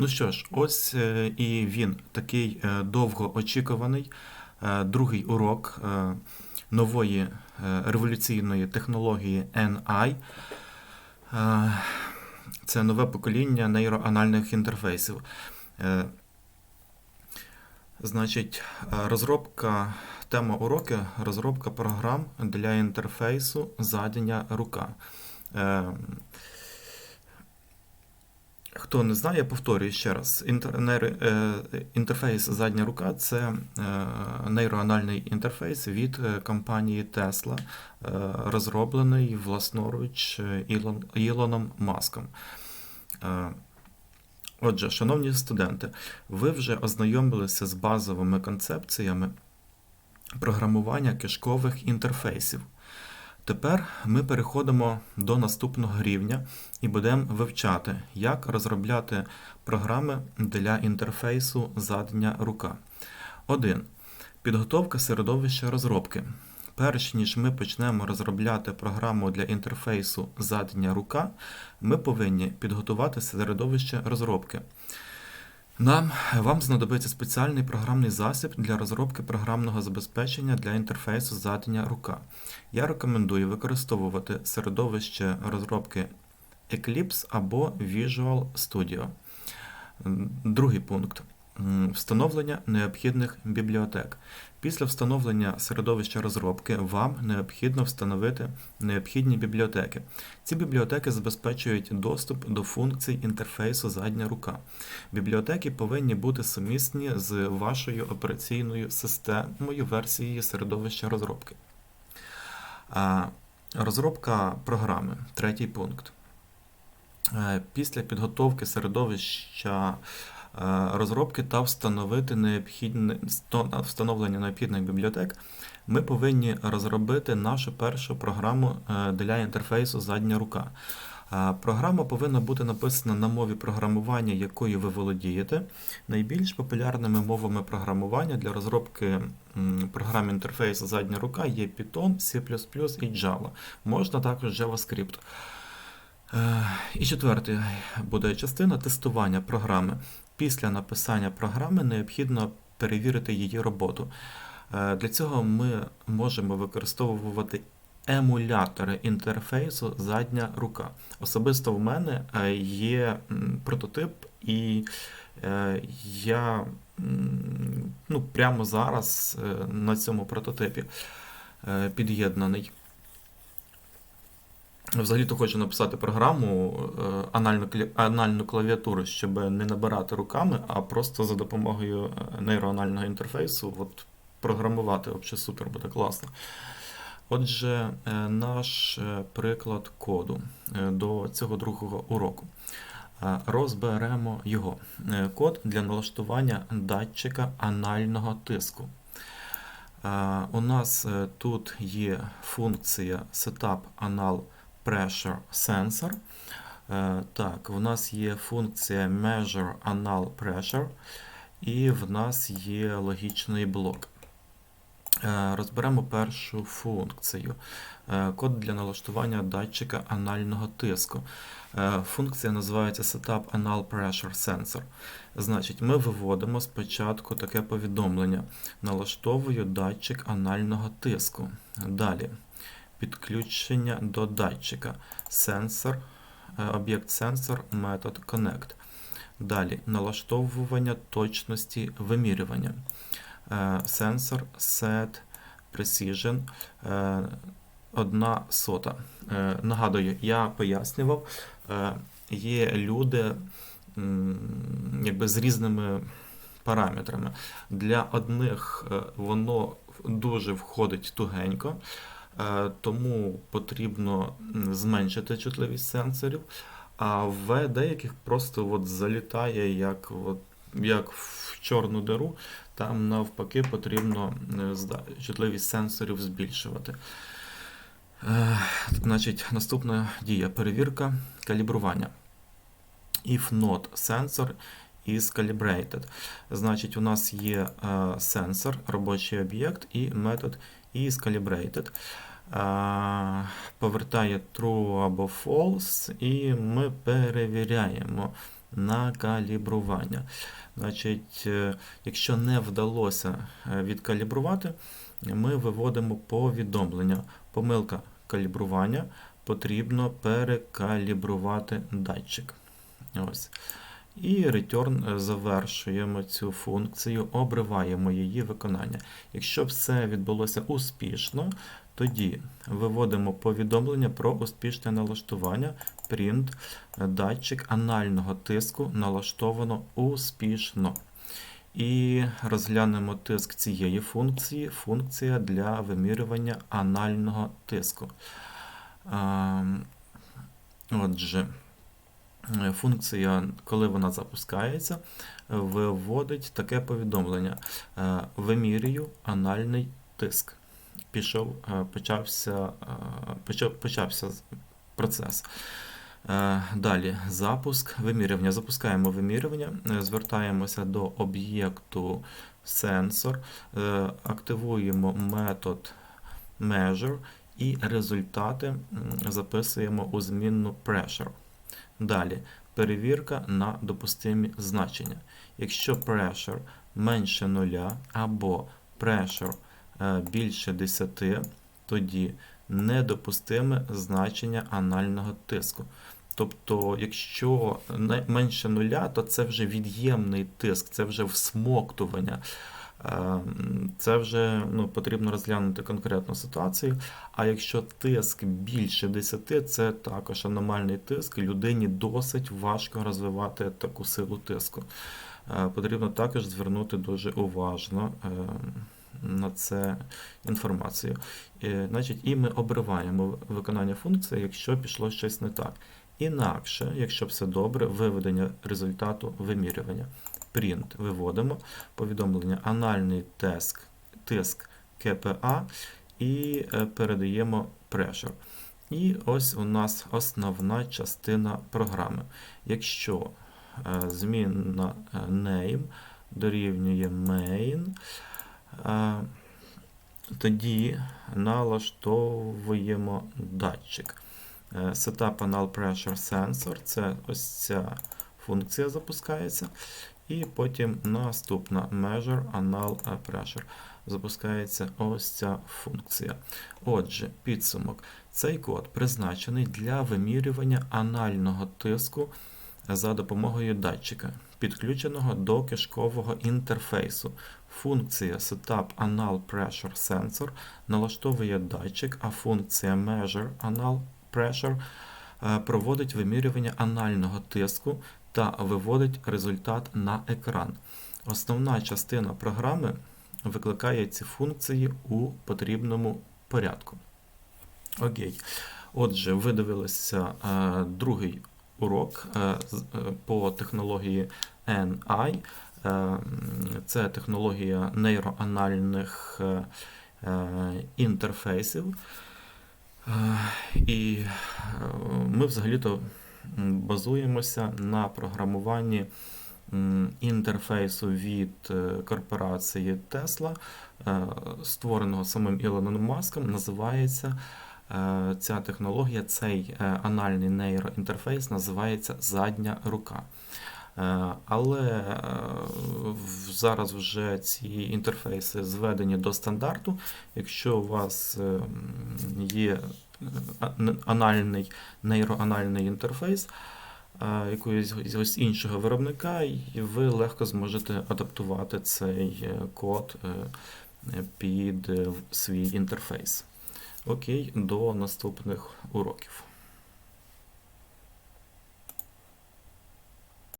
Ну що ж, ось е, і він такий е, довгоочікуваний е, другий урок нової революційної технології NI. Це нове покоління нейроанальних інтерфейсів. Значить, розробка, тема уроки розробка програм для інтерфейсу задня рука. Хто не знає, повторюю ще раз. Е, інтерфейс задня рука це е, нейроанальний інтерфейс від е, компанії Tesla, розроблений власноруч Ілоном Маском. Отже, шановні студенти, ви вже ознайомилися з базовими концепціями програмування кишкових інтерфейсів. Тепер ми переходимо до наступного рівня і будемо вивчати, як розробляти програми для інтерфейсу задня рука. 1. Підготовка середовища розробки. Перш ніж ми почнемо розробляти програму для інтерфейсу задня рука, ми повинні підготувати середовище розробки. Нам вам знадобиться спеціальний програмний засіб для розробки програмного забезпечення для інтерфейсу задання рука. Я рекомендую використовувати середовище розробки Eclipse або Visual Studio. Другий пункт. Встановлення необхідних бібліотек. Після встановлення середовища розробки вам необхідно встановити необхідні бібліотеки. Ці бібліотеки забезпечують доступ до функцій інтерфейсу задня рука. Бібліотеки повинні бути сумісні з вашою операційною системою версією середовища розробки. Розробка програми. Третій пункт. Е, Після підготовки середовища розробки та встановити необхідне, встановлення необхідних бібліотек, ми повинні розробити нашу першу програму е, для інтерфейсу задня рука. Е, Програма повинна бути написана на мові програмування, якою ви володієте. Найбільш популярними мовами програмування для розробки програм інтерфейсу задня рука є Python, C++ і Java. Можна також JavaScript. Е, І четвертий буде частина тестування програми. Після написання програми необхідно перевірити її роботу. Е, Для цього ми можемо використовувати емулятори інтерфейсу задня рука. Особисто в мене е, є прототип, і е, я ну, прямо зараз на цьому прототипі е, під'єднаний. Взагалі-то хочу написати програму е, анальну, анальну клавіатуру, щоб не набирати руками, а просто за допомогою е, нейроанального інтерфейсу от, програмувати. Взагалі супер буде класно. Отже, е, наш приклад коду до цього другого уроку. Розберемо його. Код для налаштування датчика анального тиску. У нас тут є функція setup anal pressure sensor. Е, Так, в нас є функція measure anal pressure, і в нас є логічний блок. Е, Розберемо першу функцію. Е, Код для налаштування датчика анального тиску. Функція називається Setup Anal Pressure Sensor. Значить, ми виводимо спочатку таке повідомлення. Налаштовую датчик анального тиску. Далі. Підключення до датчика. Сенсор, е, об'єкт сенсор, метод Connect. Далі налаштовування точності вимірювання. Е, Сенсор set precision е, одна сота. Е, Нагадую, я пояснював, е, є люди якби з різними параметрами. Для одних е, воно дуже входить тугенько, е, тому потрібно зменшити чутливість сенсорів, а в деяких просто от залітає як, от, як в чорну диру, там навпаки потрібно е, чутливість сенсорів збільшувати. Е, Значить, наступна дія перевірка калібрування. If not sensor is calibrated. Значить, у нас є е, сенсор, робочий об'єкт і метод is calibrated. Повертає true або false, і ми перевіряємо, на калібрування. Значить, е, якщо не вдалося е, відкалібрувати, ми виводимо повідомлення. Помилка калібрування, потрібно перекалібрувати датчик. Ось. І return е, завершуємо цю функцію, обриваємо її виконання. Якщо все відбулося успішно, тоді виводимо повідомлення про успішне налаштування. Print е, датчик анального тиску налаштовано успішно. І розглянемо тиск цієї функції. Функція для вимірювання анального тиску. Ем, Отже, функція, коли вона запускається, виводить таке повідомлення. Е, Вимірюю анальний тиск. Пішов, е, почався, е, почав, почався процес. Е, Далі запуск вимірювання. Запускаємо вимірювання, звертаємося до об'єкту сенсор, активуємо метод measure і результати записуємо у змінну pressure. Далі перевірка на допустимі значення. Якщо pressure менше 0 або pressure більше 10, тоді недопустиме значення анального тиску. Тобто, якщо менше нуля, то це вже від'ємний тиск, це вже всмоктування. Е, Це вже ну, потрібно розглянути конкретну ситуацію. А якщо тиск більше 10, це також аномальний тиск, людині досить важко розвивати таку силу тиску. Е, Потрібно також звернути дуже уважно е, на це інформацію. Е, Значить, і ми обриваємо виконання функції, якщо пішло щось не так. Інакше, якщо все добре, виведення результату вимірювання. Print виводимо повідомлення анальний тиск, тиск КПА і е, передаємо pressure. І ось у нас основна частина програми. Якщо е, змінна е, name дорівнює main, тоді налаштовуємо датчик. Е, Setup Anal Pressure Sensor це ось ця функція запускається. І потім наступна Measure Anal Pressure. Запускається ось ця функція. Отже, підсумок. Цей код призначений для вимірювання анального тиску за допомогою датчика, підключеного до кишкового інтерфейсу. Функція Setup Anal Pressure Sensor налаштовує датчик, а функція Measure Anal Pressure е, проводить вимірювання анального тиску та виводить результат на екран. Основна частина програми викликає ці функції у потрібному порядку. Окей. Отже, ви дивилися е, другий урок е, по технології NI. Е, Це технологія нейроанальних е, е, інтерфейсів. І ми взагалі-то базуємося на програмуванні інтерфейсу від корпорації Tesla, створеного самим Ілоном Маском, називається ця технологія, цей анальний нейроінтерфейс називається задня рука. Е, Але е, зараз вже ці інтерфейси зведені до стандарту. Якщо у вас е, є анальний нейроанальний інтерфейс якогось іншого виробника, і ви легко зможете адаптувати цей код під свій інтерфейс. Окей, до наступних уроків.